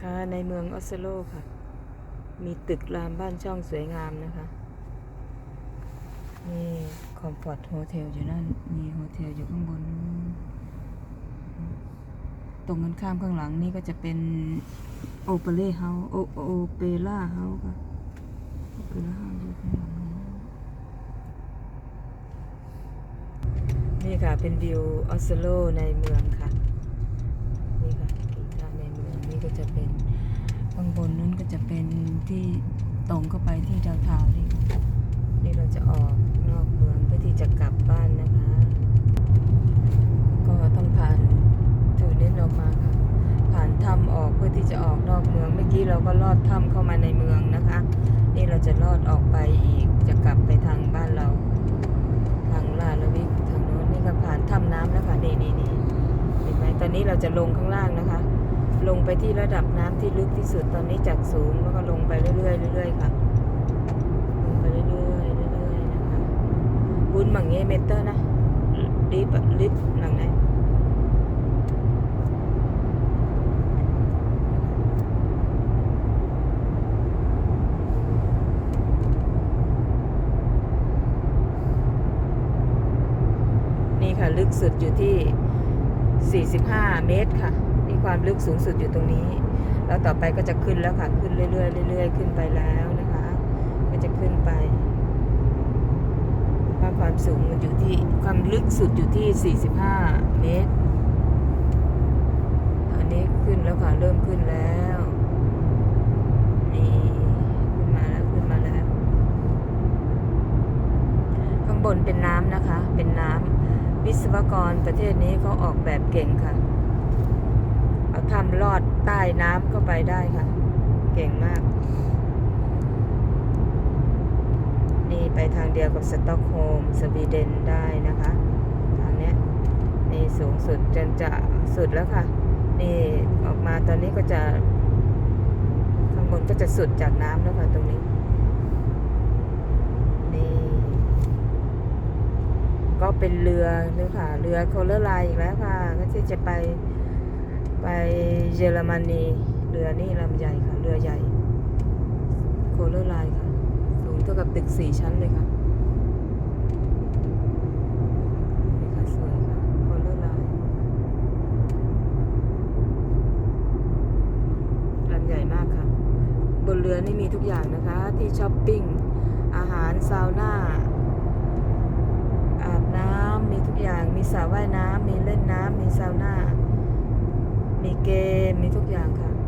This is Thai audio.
ค่ะในเมืองออสโลค่ะ มีตึกรามบ้านช่องสวยงามนะคะ นี่คอมฟอร์ตโฮเทลอยู่นั่น มีโฮเทลอยู่ข้างบน ตรงกันข้ามข้างหลังนี่ก็จะเป็นโอเปเร่เฮาโอโอเปร่าเฮาค่ะโอเปร่าเฮาอยู่ข้างหลังนู้นนี่ค่ะเป็นวิวออสโลในเมืองค่ะ นี่ค่ะกินข้าวในเมืองนี่ก็จะเป็นข้างบนนู้นก็ จะเป็นที่ตรงเข้าไปที่ดาวเทาวน์นี่นี่เราจะออกนอกเมืองเพื่อที่จะกลับบ้านนะคะ ก็ต้องผ่านจูเน้นออกมาค่ะ ผ่านถ้ำออกเพื่อที่จะออกนอกเมืองเมื่อกี้เราก็ลอดถ้ำเข้ามาในเมืองนะคะ นี่เราจะลอดออกไปอีกจะกลับไปทางบ้านเรา ทางลาลวิกทางโน้นนี่ก็ผ่านถ้ำน้ำแล้วค่ะนี่นี่นี่เห็นไหมตอนนี้เราจะลงข้างล่างนะคะ ลงไปที่ระดับน้ำที่ลึกที่สุดตอนนี้จากสูงแล้วก็ลงไปเรื่อยๆเรื่อยๆค่ะลงไปเรื่อยๆเรื่อยๆนะคะบุญมังเงเมเตอร์นะลิฟลิฟหลังไหนนี่ค่ะ ลึกสุดอยู่ที่ 45 เมตรค่ะ ความลึกสูงสุดอยู่ตรงนี้ แล้วต่อไปก็จะขึ้นแล้วค่ะขึ้นเรื่อยๆเรื่อยๆขึ้นไปแล้วนะคะ ก็จะขึ้นไปว่าความสูงมันอยู่ที่ความลึกสุดอยู่ที่ 45 เมตร ตอนนี้ขึ้นแล้วค่ะเริ่มขึ้นแล้วนี่ขึ้นมาแล้วขึ้นมาแล้ว ข้างบนเป็นน้ำนะคะ เป็นน้ำวิศวกรประเทศนี้เขาออกแบบเก่งค่ะ เอาทำลอดใต้น้ำเข้าไปได้ค่ะ เก่งมาก นี่ไปทางเดียวกับสต็อกโฮมสวีเดนได้นะคะ ทางเนี้ยนี่สูงสุดจนจะสุดแล้วค่ะ นี่ออกมาตอนนี้ก็จะ ข้างบนก็จะสุดจากน้ำแล้วค่ะตรงนี้นี่ก็เป็นเรือนี่ค่ะ เรือโคเลอร์ไลน์อีกแล้วค่ะ ก็ที่จะไป ไปเยอรมนีเรือนี่ลำใหญ่ค่ะ เรือใหญ่ โคเลอร์ไลน์ค่ะ สูงเท่ากับตึกสี่ชั้นเลยค่ะนี่ค่ะสวยค่ะโคเลอร์ไลน์ลำใหญ่มากค่ะบนเรือนี่มีทุกอย่างนะคะ ที่ช้อปปิ้ง อาหารซาวน่า อาบน้ำมีทุกอย่าง มีสระว่ายน้ำมีเล่นน้ำมีซาวน่า มีเกม มีทุกอย่างค่ะ